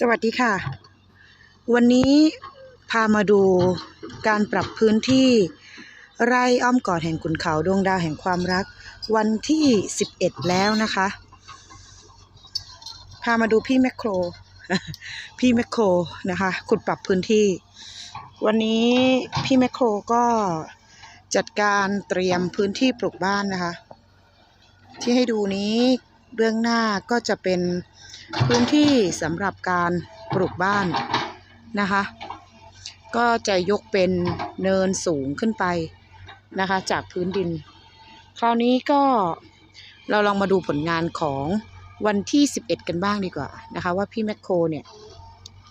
สวัสดีค่ะ วันนี้พามาดูการปรับพื้นที่ไร่อ้อมกอดแห่งขุนเขาดวงดาวแห่งความรัก วันที่ 11 แล้วนะคะ พามาดูพี่แมคโคร พี่แมคโครนะคะขุดปรับพื้นที่ วันนี้พี่แมคโครก็จัดการเตรียมพื้นที่ปลูกบ้านนะคะ ที่ให้ดูนี้เบื้องหน้าก็จะเป็น พื้นที่สำหรับการปลูกบ้านนะคะ ก็จะยกเป็นเนินสูงขึ้นไปนะคะ จากพื้นดิน คราวนี้ก็เราลองมาดูผลงานของวันที่ 11 กันบ้างดีกว่านะคะ ว่าพี่แมคโครเนี่ย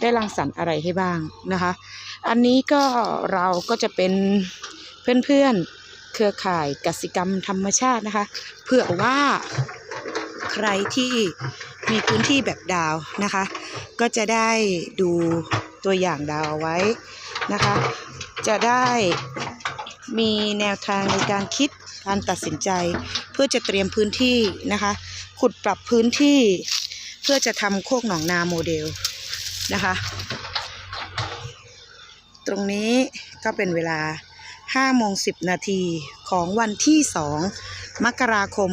ได้รังสรรค์อะไรให้บ้างนะคะ อันนี้ก็เราก็จะเป็นเพื่อนๆเครือข่ายกสิกรรมธรรมชาตินะคะเพื่อว่า ใครที่มีพื้นที่แบบดาวนะคะ ก็จะได้ดูตัวอย่างดาวเอาไว้นะคะ จะได้มีแนวทางในการคิดการตัดสินใจ เพื่อจะเตรียมพื้นที่นะคะ ขุดปรับพื้นที่เพื่อจะทำโคกหนองนาโมเดลนะคะ ตรงนี้ก็เป็นเวลา5โมง10 นาทีของวันที่ 2 มกราคม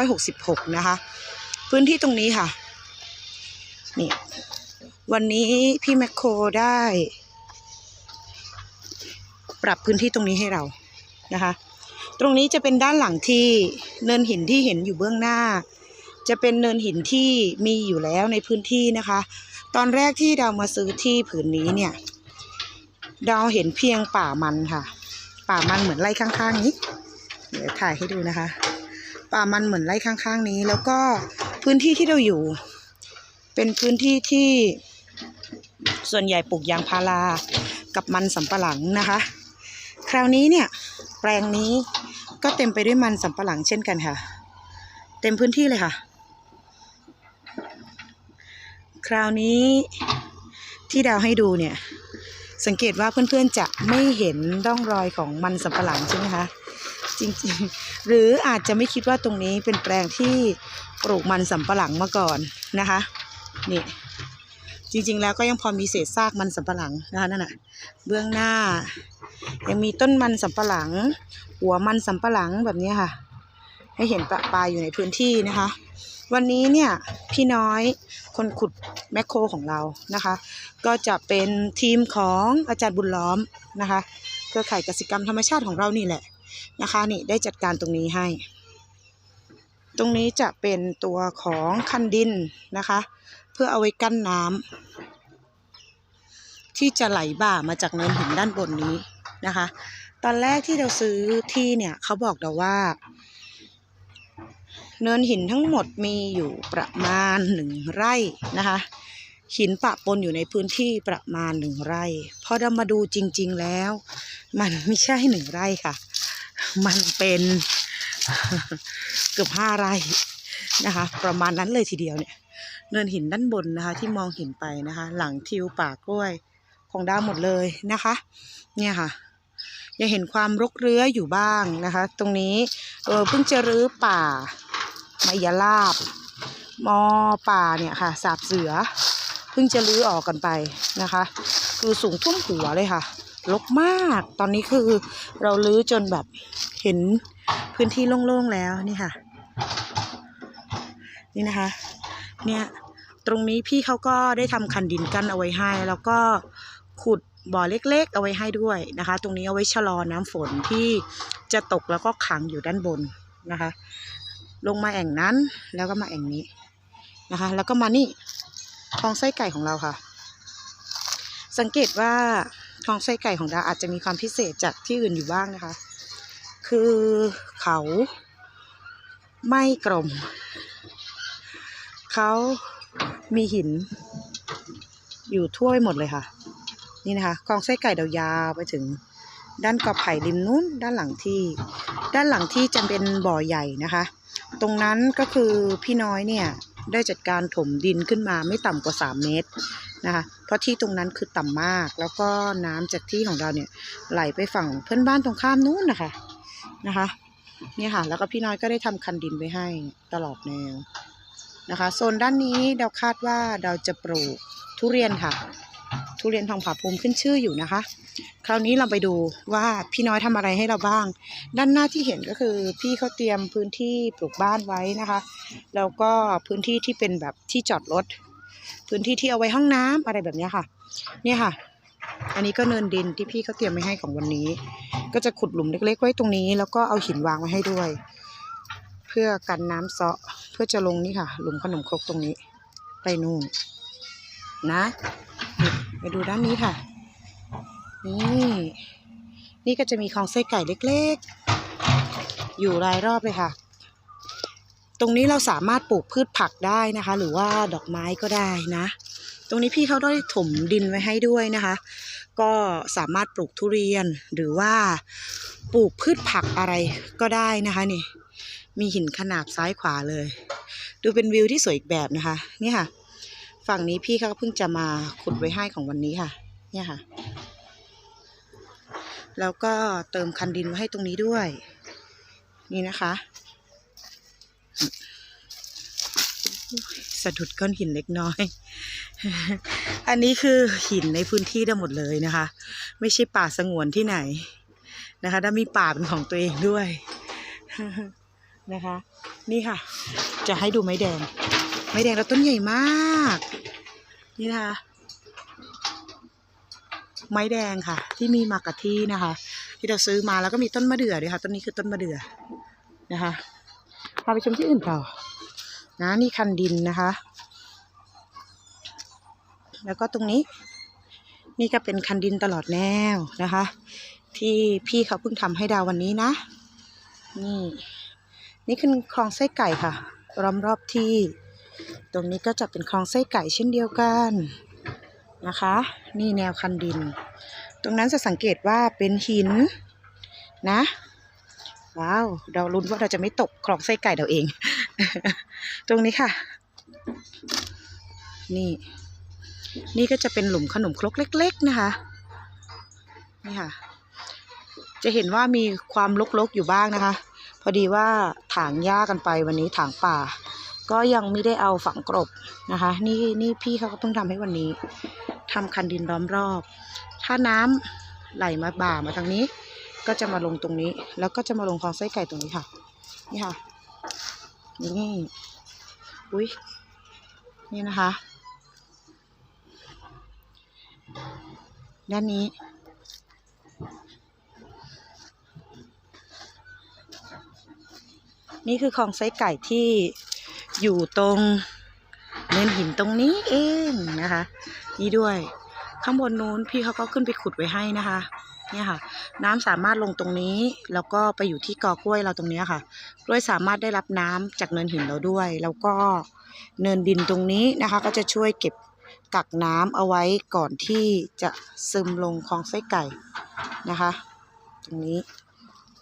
2566 นะคะ พื้นที่ตรงนี้ค่ะ นี่ วันนี้พี่แมคโครได้ ปรับพื้นที่ตรงนี้ให้เรานะคะ ตรงนี้จะเป็นด้านหลังที่เนินหินที่เห็นอยู่เบื้องหน้า จะเป็นเนินหินที่มีอยู่แล้วในพื้นที่นะคะ ตอนแรกที่เรามาซื้อที่ผืนนี้เนี่ยเราเห็นเพียงป่ามันค่ะ ป่ามันเหมือนไร่ข้างๆนี้ เดี๋ยวถ่ายให้ดูนะคะ ป่ามันเหมือนไร่ข้างๆนี้ แล้วก็พื้นที่ที่เราอยู่ เป็นพื้นที่ที่ส่วนใหญ่ปลูกยางพารากับมันสำปะหลังนะคะ คราวนี้เนี่ยแปลงนี้ก็เต็มไปด้วยมันสำปะหลังเช่นกันค่ะ เต็มพื้นที่เลยค่ะ คราวนี้ที่ดาวให้ดูเนี่ยสังเกตว่าเพื่อนๆจะไม่เห็นร่องรอยของมันสำปะหลังใช่ไหมคะ จริงๆ หรืออาจจะไม่คิดว่าตรงนี้เป็นแปลงที่ปลูกมันสำปะหลังมาก่อนนะคะนี่จริง ๆ แล้วก็ยังพอมีเศษซากมันสำปะหลังนะคะนั่นน่ะเบื้องหน้า ยังมีต้นมันสำปะหลัง หัวมันสำปะหลังแบบนี้ค่ะ ให้เห็นประปายอยู่ในพื้นที่นะคะ วันนี้เนี่ยพี่น้อยคนขุดแมคโครของเรานะคะ ก็จะเป็นทีมของอาจารย์บุญล้อมนะคะ เครือข่ายกสิกรรมธรรมชาติของเรานี่แหละ นะคะนี่ได้จัดการตรงนี้ให้ ตรงนี้จะเป็นตัวของคันดินนะคะ เพื่อเอาไว้กั้นน้ำที่จะไหลบ่ามาจากเนินหินด้านบนนี้นะคะ ตอนแรกที่เราซื้อที่เนี่ยเขาบอกเราว่า เนินหินทั้งหมดมีอยู่ประมาณหนึ่งไร่นะคะหินปะปนอยู่ในพื้นที่ประมาณหนึ่งไร่ พอเรามาดูจริง ๆแล้ว มันไม่ใช่หนึ่งไร่ค่ะ มันเป็นเกือบห้าไร่นะคะ ประมาณนั้นเลยทีเดียวเนี่ยเนินหินด้านบนนะคะ ที่มองเห็นไปนะคะ หลังทิวป่ากล้วยของดาวหมดเลยนะคะ เนี่ยค่ะยังเห็นความรกเรื้ออยู่บ้างนะคะ ตรงนี้เออเพิ่งจะรื้อป่ามายาลาบ มอป่าเนี่ยค่ะ สาบเสือ เพิ่งจะรื้อออกกันไปนะคะ คือสูงท่วมหัวเลยค่ะ รกมาก ตอนนี้คือเราลื้อจนแบบเห็นพื้นที่โล่งๆแล้วนี่ค่ะ นี่นะคะ เนี่ยตรงนี้พี่เขาก็ได้ทำคันดินกั้นเอาไว้ให้ แล้วก็ขุดบ่อเล็กๆ เอาไว้ให้ด้วยนะคะ ตรงนี้เอาไว้ชะลอน้ำฝนที่จะตกแล้วก็ขังอยู่ด้านบนนะคะ ลงมาแอ่งนั้นแล้วก็มาแอ่งนี้นะคะ แล้วก็มานี่ท้องไส้ไก่ของเราค่ะ สังเกตว่า ทองไส้ไก่ของดาอาจจะมีความพิเศษจากที่อื่นอยู่บ้างนะคะ คือเขาไม่กลม เขามีหิน อยู่ทั่วไปหมดเลยค่ะ นี่นะคะกองไส้ไก่ดาวยาวไปถึงด้านกอไผ่ริมนู้นด้านหลังที่ ด้านหลังที่จะเป็นบ่อใหญ่นะคะ ตรงนั้นก็คือพี่น้อยเนี่ยได้จัดการถมดินขึ้นมาไม่ต่ำกว่า 3 เมตร นะคะเพราะที่ตรงนั้นคือต่ำมาก แล้วก็น้ำจากที่ของเราเนี่ยไหลไปฝั่งเพื่อนบ้านตรงข้ามนู้นนะคะนะคะเนี่ยค่ะแล้วก็พี่น้อยก็ได้ทำคันดินไว้ให้ตลอดแนวนะคะโซนด้านนี้เราคาดว่าเราจะปลูกทุเรียนค่ะ ทุเรียนทองผาภูมิขึ้นชื่ออยู่นะคะ คราวนี้เราไปดูว่าพี่น้อยทำอะไรให้เราบ้าง ด้านหน้าที่เห็นก็คือพี่เขาเตรียมพื้นที่ปลูกบ้านไว้นะคะ แล้วก็พื้นที่ที่เป็นแบบที่จอดรถ พื้นที่ที่เอาไว้ห้องน้ำอะไรแบบนี้ค่ะ เนี่ยค่ะ อันนี้ก็เนินดินที่พี่เขาเตรียมไว้ให้ของวันนี้ ก็จะขุดหลุมเล็ก ๆ ไว้ตรงนี้ แล้วก็เอาหินวางไว้ให้ด้วย เพื่อกันน้ำเซาะเพื่อจะลงนี่ค่ะ หลุมขนมครกตรงนี้ ไปนู่นนะไปดูด้านนี้ค่ะนี่นี่ก็จะมีคลองไส้ไก่เล็ก ๆ อยู่รายรอบเลยค่ะ ตรงนี้เราสามารถปลูกพืชผักได้นะคะ หรือว่าดอกไม้ก็ได้นะ ตรงนี้พี่เขาได้ถมดินไว้ให้ด้วยนะคะ ก็สามารถปลูกทุเรียนหรือว่าปลูกพืชผักอะไรก็ได้นะคะนี่ มีหินขนาบซ้ายขวาเลย ดูเป็นวิวที่สวยอีกแบบนะคะนี่ค่ะ ฝั่งนี้พี่เขาเพิ่งจะมาขุดไว้ให้ของวันนี้ค่ะ เนี่ยค่ะ แล้วก็เติมคันดินไว้ให้ตรงนี้ด้วย นี่นะคะ สะดุดก้อนหินเล็กน้อย อันนี้คือหินในพื้นที่ทั้งหมดเลยนะคะ ไม่ใช่ป่าสงวนที่ไหนนะคะ ถ้ามีป่าเป็นของตัวเองด้วยนะคะ นี่ค่ะ จะให้ดูไม้แดง ไม้แดงแล้วต้นใหญ่มาก นี่นะคะ ไม้แดงค่ะ ที่มีมากะที่นะคะ ที่เราซื้อมาแล้วก็มีต้นมะเดื่อด้วยค่ะ ต้นนี้คือต้นมะเดื่อนะคะพาไปชมที่อื่นต่อ นะนี่คันดินนะคะ แล้วก็ตรงนี้ นี่ก็เป็นคันดินตลอดแนวนะคะ ที่พี่เขาเพิ่งทำให้ดาววันนี้นะ นี่ นี่คือคลองไส้ไก่ค่ะรอมรอบที่ ตรงนี้ก็จะเป็นคลองไส้ไก่เช่นเดียวกันนะคะ นี่แนวคันดิน ตรงนั้นจะสังเกตว่าเป็นหินนะ ว้าว เราลุ้นว่าเราจะไม่ตกคลองไส้ไก่เราเอง ตรงนี้ค่ะ นี่ นี่ก็จะเป็นหลุมขนมครกเล็ก ๆ นะคะ นี่ค่ะ จะเห็นว่ามีความรกๆอยู่บ้างนะคะ พอดีว่าถางหญ้ากันไปวันนี้ถางป่า ก็ยังไม่ได้เอาฝังกรบนะคะ นี่นี่พี่เขาก็เพิ่งทำให้วันนี้ทำคันดินล้อมรอบ ถ้าน้ำไหลมาบ่ามาทางนี้ก็จะมาลงตรงนี้ แล้วก็จะมาลงคลองไส้ไก่ตรงนี้ค่ะ นี่ค่ะ นี่ อุ้ยนี่นะคะ ด้านนี้ นี่คือคลองไส้ไก่ที่อยู่ตรงเนินหินตรงนี้เองนะคะ นี่ด้วย ข้างบนนู้นพี่เขาก็ขึ้นไปขุดไว้ให้นะคะ เนี่ยค่ะ น้ำสามารถลงตรงนี้ แล้วก็ไปอยู่ที่กอกล้วยเราตรงนี้ค่ะ กล้วยสามารถได้รับน้ำจากเนินหินเราด้วย แล้วก็เนินดินตรงนี้นะคะ ก็จะช่วยเก็บกักน้ำเอาไว้ก่อนที่จะซึมลงคลองไส้ไก่นะคะ ตรงนี้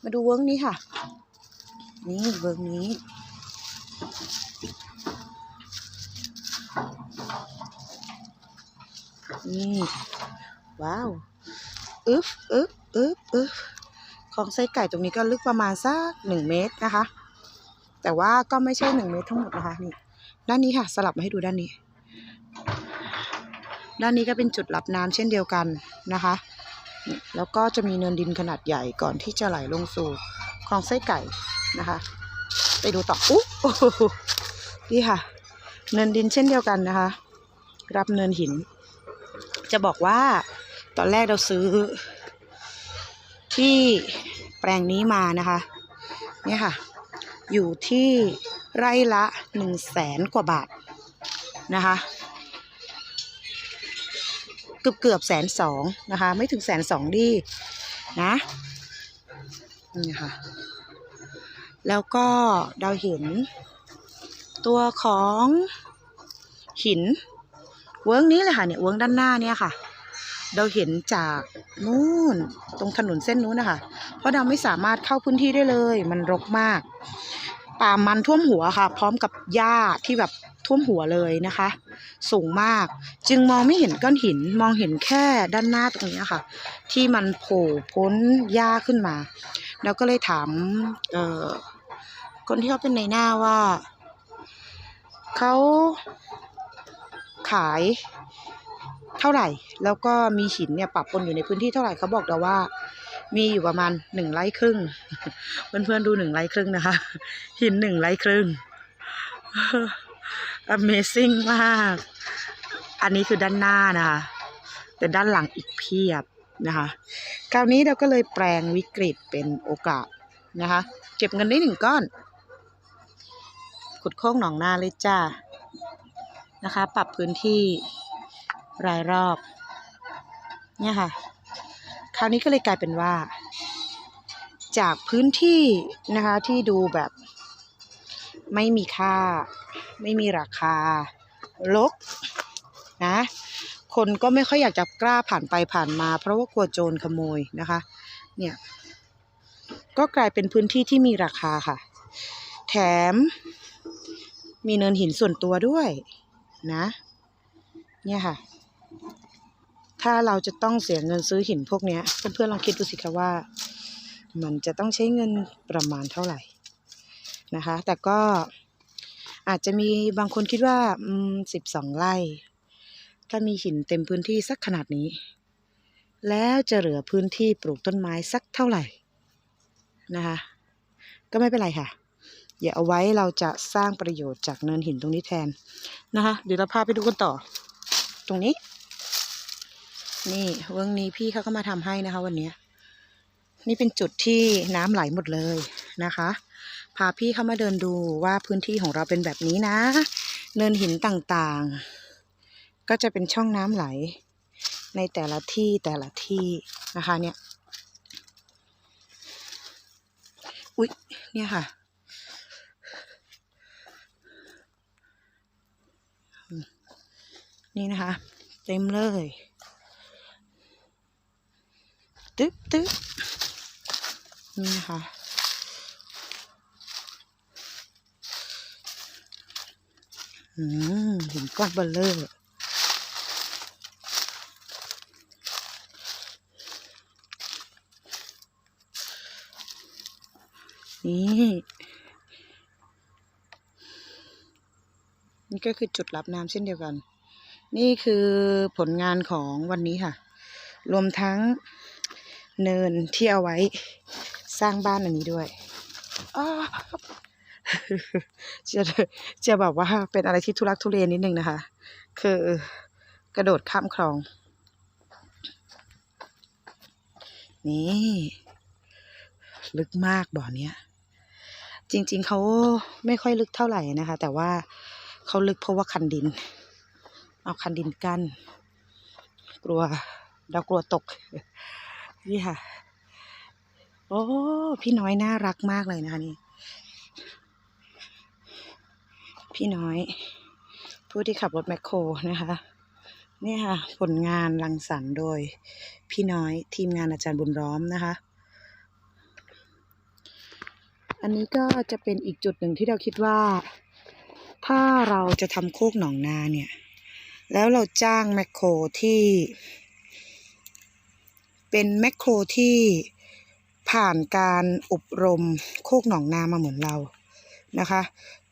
มาดูเวิร์กนี้ค่ะ นี่เวิร์กนี้นี่ว้าว อึ๊บอึ๊บอึ๊บอึ๊บของไส้ไก่ตรงนี้ก็ลึกประมาณสักหนึ่งเมตรนะคะ แต่ว่าก็ไม่ใช่หนึ่งเมตรทั้งหมดนะคะนี่ด้านนี้ค่ะ สลับมาให้ดูด้านนี้ ด้านนี้ก็เป็นจุดรับน้ำเช่นเดียวกันนะคะ แล้วก็จะมีเนินดินขนาดใหญ่ก่อนที่จะไหลลงสู่คลองไส้ไก่นะคะ ไปดูต่ออุ๊นี่ค่ะ เนินดินเช่นเดียวกันนะคะ รับเนินหิน จะบอกว่า ตอนแรกเราซื้อ ที่แปลงนี้มานะคะ เนี่ยค่ะ อยู่ที่ไร่ละหนึ่งแสนกว่าบาทนะคะเกือบเกือบแสนสองนะคะ ไม่ถึงแสนสองดีนะนี่ค่ะ แล้วก็เราเห็น ตัวของหิน เวิร์กนี้เลยค่ะเนี่ยเวิร์กด้านหน้าเนี่ยค่ะ เราเห็นจากนู่นตรงถนนเส้นนู้นนะคะ เพราะเราไม่สามารถเข้าพื้นที่ได้เลย มันรกมาก ป่ามันท่วมหัวค่ะ พร้อมกับหญ้าที่แบบท่วมหัวเลยนะคะ สูงมาก จึงมองไม่เห็นก้อนหินมองเห็นแค่ด้านหน้าตรงนี้ค่ะ ที่มันโผล่พ้นหญ้าขึ้นมา แล้วก็เลยถามเออคนที่เขาเป็นในหน้าว่าเขาขาย เท่าไหร่ แล้วก็มีหินเนี่ยปะปนอยู่ในพื้นที่เท่าไหร่เขาบอกเราว่า มีอยู่ประมาณหนึ่งไร่ครึ่ง เพื่อนๆดูหนึ่งไร่ครึ่งนะคะ หินหนึ่งไร่ครึ่ง Amazing มาก อันนี้คือด้านหน้านะคะ แต่ด้านหลังอีกเพียบนะคะ คราวนี้เราก็เลยแปลงวิกฤตเป็นโอกาสนะคะ เก็บเงินได้หนึ่งก้อน ขุดโค้งหนองนาเลยจ้านะคะ ปรับพื้นที่ รายรอบ เนี่ยค่ะ คราวนี้ก็เลยกลายเป็นว่า จากพื้นที่นะคะที่ดูแบบ ไม่มีค่า ไม่มีราคาลกนะคนก็ไม่ค่อยอยากจะกล้าผ่านไปผ่านมา เพราะว่ากลัวโจรขโมยนะคะ เนี่ย ก็กลายเป็นพื้นที่ที่มีราคาค่ะ แถมมีเนินหินส่วนตัวด้วยนะ เนี่ยค่ะ ถ้าเราจะต้องเสียเงินซื้อหินพวกนี้เพื่อนๆลองคิดดูสิคะว่า มันจะต้องใช้เงินประมาณเท่าไหร่นะคะ แต่ก็อาจจะมีบางคนคิดว่าสิบสองไร่ ถ้ามีหินเต็มพื้นที่สักขนาดนี้ แล้วจะเหลือพื้นที่ปลูกต้นไม้สักเท่าไหร่นะคะก็ไม่เป็นไรค่ะ อย่าเอาไว้เราจะสร้างประโยชน์จากเนินหินตรงนี้แทนนะคะ เดี๋ยวเราพาไปดูกันต่อ ตรงนี้ นี่เวงนี้พี่เขาก็มาทำให้นะคะ วันนี้นี่เป็นจุดที่น้ำไหลหมดเลยนะคะ พาพี่เข้ามาเดินดูว่าพื้นที่ของเราเป็นแบบนี้นะ เนินหินต่างๆ ก็จะเป็นช่องน้ำไหล ในแต่ละที่แต่ละที่นะคะเนี่ยอุ๊ยเนี่ยค่ะนี่นะคะ เต็มเลย ตึ๊บตึ๊บนี่นะคะอืมหินก้อนเบลเลอร์นี่ นี่ก็คือจุดรับน้ำเช่นเดียวกัน นี่คือผลงานของวันนี้ค่ะ รวมทั้ง เนินที่เอาไว้สร้างบ้านอันนี้ด้วยจะจะแบบว่าเป็นอะไรที่ทุลักทุเลนิดนึงนะคะ คือกระโดดข้ามคลอง นี่ ลึกมากบ่อเนี้ย จริง ๆเขาไม่ค่อยลึกเท่าไหร่นะคะ แต่ว่าเขาลึกเพราะว่าคันดิน เอาคันดินกั้นกลัวเรากลัวตก นี่ค่ะ โอ้ พี่น้อยน่ารักมากเลยนะคะนี่ พี่น้อย ผู้ที่ขับรถแมคโครนะคะ นี่ค่ะ ผลงานรังสรรค์โดย พี่น้อยทีมงานอาจารย์บุญร้อมนะคะ อันนี้ก็จะเป็นอีกจุดหนึ่งที่เราคิดว่า ถ้าเราจะทำโคกหนองนาเนี่ย แล้วเราจ้างแมคโครที่ เป็นแมคโครที่ผ่านการอบรมโคกหนองนามาเหมือนเรานะคะ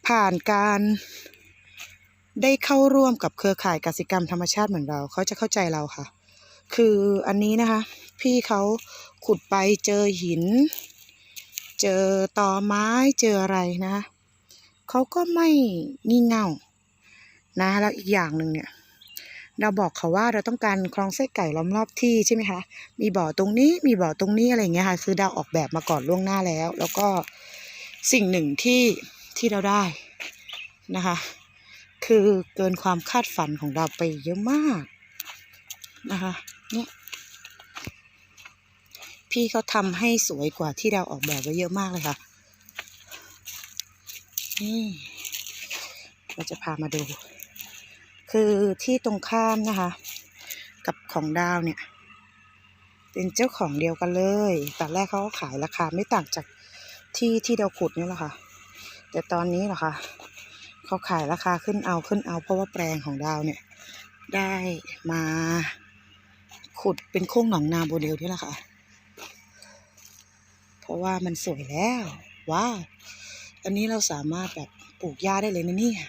ผ่านการได้เข้าร่วมกับเครือข่ายกสิกรรมธรรมชาติเหมือนเราเขาจะเข้าใจเราค่ะ คืออันนี้นะคะ พี่เขาขุดไปเจอหิน เจอตอไม้เจออะไรนะเขาก็ไม่งี่เง่านะแล้วอีกอย่างหนึ่งเนี่ย เราบอกเขาว่าเราต้องการคลองไส้ไก่ล้อมรอบที่ใช่ไหมคะ มีบ่อตรงนี้มีบ่อตรงนี้อะไรเงี้ยค่ะ คือเราออกแบบมาก่อนล่วงหน้าแล้ว แล้วก็สิ่งหนึ่งที่ที่เราได้นะคะ คือเกินความคาดฝันของเราไปเยอะมากนะคะเนี่ยพี่เขาทำให้สวยกว่าที่เราออกแบบไว้เยอะมากเลยค่ะ นี่ เราจะพามาดู คือที่ตรงข้ามนะคะ กับของดาวเนี่ย เป็นเจ้าของเดียวกันเลย แตอนแรกเขาก็ขายราคาไม่ต่างจากที่ที่เราขุดนี่แหละค่ะ แต่ตอนนี้เหรอคะเขาขายราคาขึ้นเอาขึ้นเอา เพราะว่าแปลงของดาวเนี่ย ได้มาขุดเป็นโค้งหนองนาโมเดลนี่แหละค่ะ เพราะว่ามันสวยแล้ว ว้าว อันนี้เราสามารถแบบปลูกหญ้าได้เลยนะเนี่ย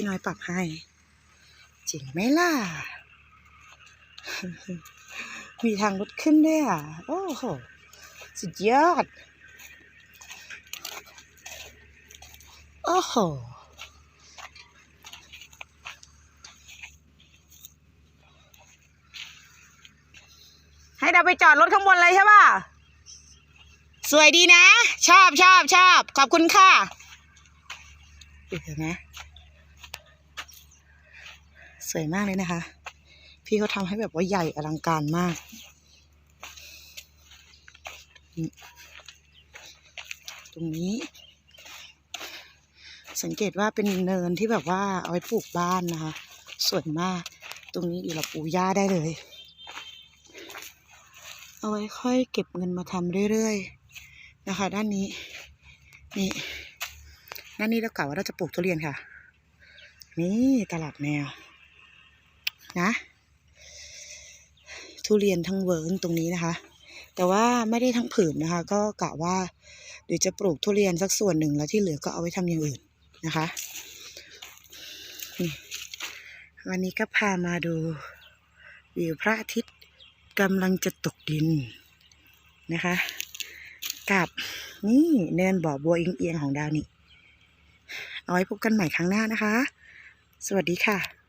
พี่น้อยปรับให้ จริงไหมล่ะ มีทางรถขึ้นด้วยอะ โอ้โห สุดยอด โอ้โหให้เราไปจอดรถข้างบนเลยใช่ป่ะ สวยดีนะ ชอบชอบชอบ ขอบคุณค่ะเห็นไหม สวยมากเลยนะคะ พี่เขาทำให้แบบว่าใหญ่อลังการมากตรงนี้ สังเกตว่าเป็นเนินที่แบบว่าเอาไว้ปลูกบ้านนะคะ สวยมาก ตรงนี้เดี๋ยวเราปลูกหญ้าได้เลย เอาไว้ค่อยเก็บเงินมาทำเรื่อยๆนะคะ ด้านนี้ นี่ด้านนี้เรากล่าวว่าเราจะปลูกทุเรียนค่ะ นี่ตลาดแนว นะ ทุเรียนทั้งเวิร์นตรงนี้นะคะ แต่ว่าไม่ได้ทั้งผืนนะคะ ก็กะว่าเดี๋ยวจะปลูกทุเรียนสักส่วนหนึ่งแล้วที่เหลือก็เอาไว้ทำอย่างอื่นนะคะวันนี้ก็พามาดูวิวพระอาทิตย์กำลังจะตกดินนะคะ กับนี่เนินบ่อบัวเอียงๆของดาวนี่ เอาไว้พบกันใหม่ครั้งหน้านะคะ สวัสดีค่ะ